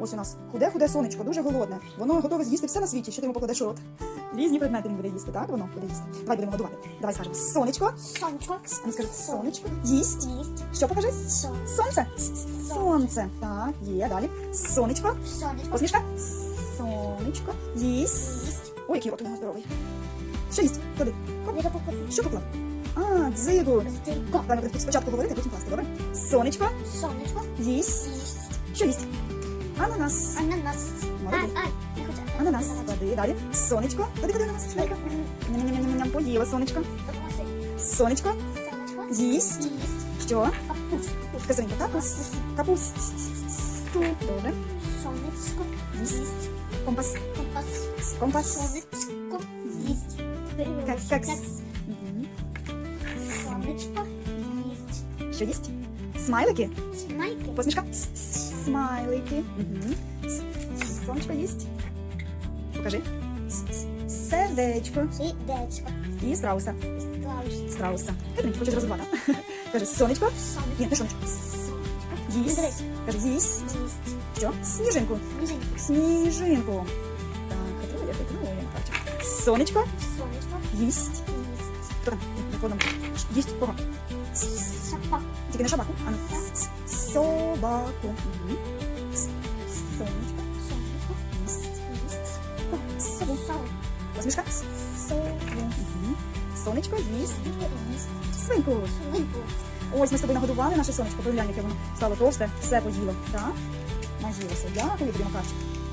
Ось у нас худе-худе сонечко, дуже голодне. Воно готове з'їсти все на світі, що ти йому покладеш у рот. Різні предмети він буде їсти, так? Воно буде їсти. Давай будемо годувати. Давай скажемо сонечко. Сонечко. А ну скажи сонечко. Їсть. Їсть. Що покажи? Сон. Сонце. Сонце. Так, є. Далі. Сонечко. Сонечко. Посмішка. Сонечко. Їсть. Їсть. Ой, який рот у нього здоровий. Що їсть? Куди? Що поклав? А, дзигу. Здивко. Давай спочатку говорити, потім класти, добре? Сонечко. Сонечко. Їсть. Що їсть? Ананас. Ананас. Молодець. Ай, ай, не хочу. Ананас. Клади. Далі. Сонечко. Клади, клади ананас. Швидко. Ням-ням-ням-ням. Поїла сонечко. Сонечко. Їсть. Їсть. Що? Капуст. Казанька, капус. Капус. Добре. Сонечко. Їсть. Компас. Компас. Компас. Сонечко. Їсть. Кекс. Кекс. Мгм. Сонечко. Їсть. Що їсть? Смайлики. Посмішка. Смайлики. Мгм. С- с- Сонечко їсть. Покажи. Сердечко. Сердечко. І страуса. Страус. Страуса. Катеринчик, хочеш розрубати? Кажи сонечко. Сонечко. Ні, не сонечко. Їсть. Кажи їсть. Їсть. Що? Сніжинку. Сніжинку. Сніжинку. Так, хитрує, хитрує. Сонечко. Сонечко. Їсть. Їсть. Подам. Їсть кого? Собаку. Тільки не собаку, а ну. Собаку. С- Сонечко. Сонечко. Їсть. Їсть. Сову. Сову. Посмішка. С- Сову. Мгм. Сонечко їсть. Ось ми з тобою нагодували наше сонечко. Поглянь, яке воно стало товсте, все поїло. Так? Наїлося. Дякую тобі, Макарчик.